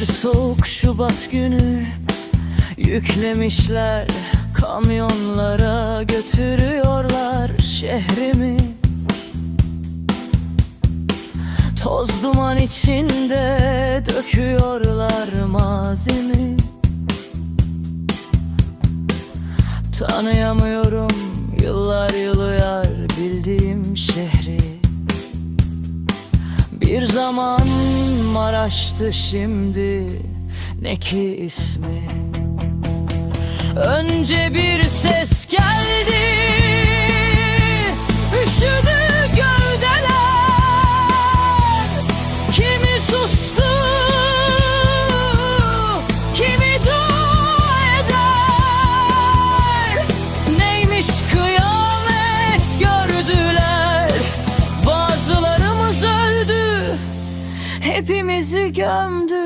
Bir soğuk Şubat günü Yüklemişler kamyonlara götürüyorlar şehrimi. Toz duman içinde döküyorlar mazimi. Tanıyamıyorum yıllar yılı yar bildiğim şehri. Bir zaman Maraş'tı şimdi? Ne ki ismi? Önce bir ses Hepimizi gömdü.